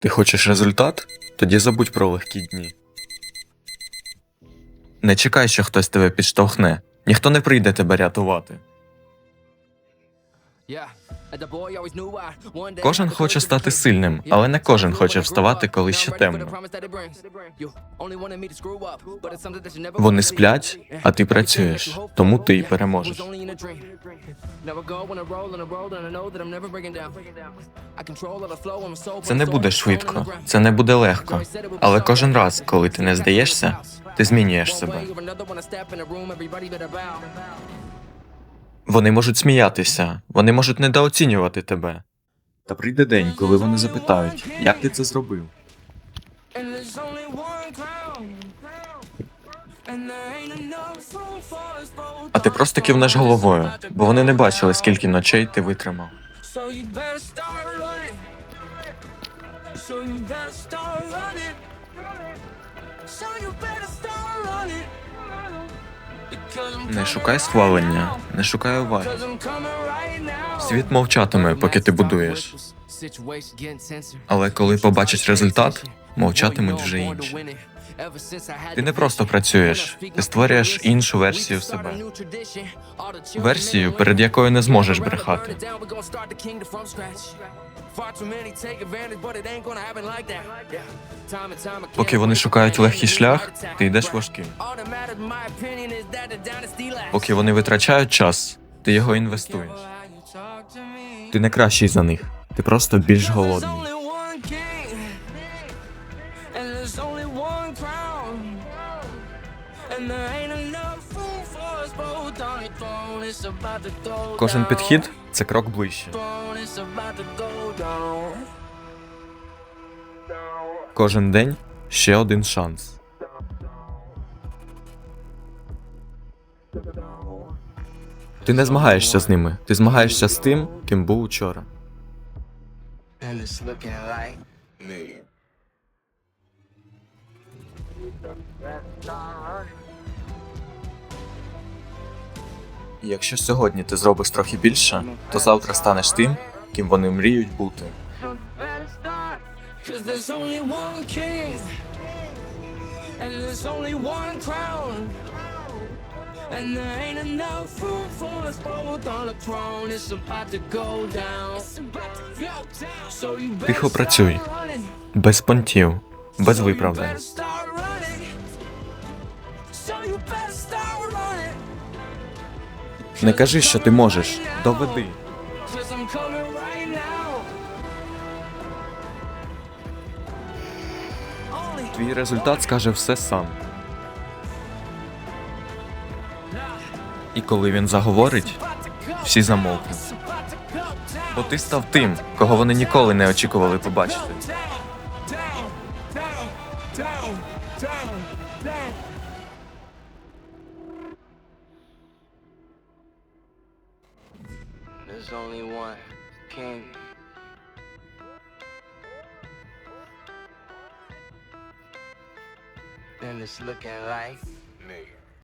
Ти хочеш результат? Тоді забудь про легкі дні. Не чекай, що хтось тебе підштовхне. Ніхто не прийде тебе рятувати. Кожен хоче стати сильним, але не кожен хоче вставати, коли ще темно. Вони сплять, а ти працюєш, тому ти й переможеш. Це не буде швидко, це не буде легко. Але кожен раз, коли ти не здаєшся, ти змінюєш себе. Вони можуть сміятися, вони можуть недооцінювати тебе. Та прийде день, коли вони запитають, як ти це зробив. А ти просто кивнеш головою, бо вони не бачили, скільки ночей ти витримав. Не шукай схвалення, не шукай уваги. Світ мовчатиме, поки ти будуєш. Але коли побачать результат, мовчатимуть вже інші. Ти не просто працюєш, ти створюєш іншу версію себе. Версію, перед якою не зможеш брехати. Поки вони шукають легкий шлях, ти йдеш важким. Поки вони витрачають час, ти його інвестуєш. Ти не кращий за них, ти просто більш голодний. Кожен підхід це крок ближче. Кожен день ще один шанс. Ти не змагаєшся з ними, ти змагаєшся з тим, ким був учора. І Якщо сьогодні ти зробиш трохи більше, то завтра станеш тим, ким вони мріють бути. And there ain't enough room for us both on the throne. It's about to go down. It's about to go down. So you better Тихо працюй, start running. без понтів, без So you виправдань. better start running. So you better start running. Не кажи, що ти можеш. Доведи. Твій результат скаже все сам. І коли він заговорить, всі замовкнуть. Бо ти став тим, кого вони ніколи не очікували побачити. There's only one king. And it's looking like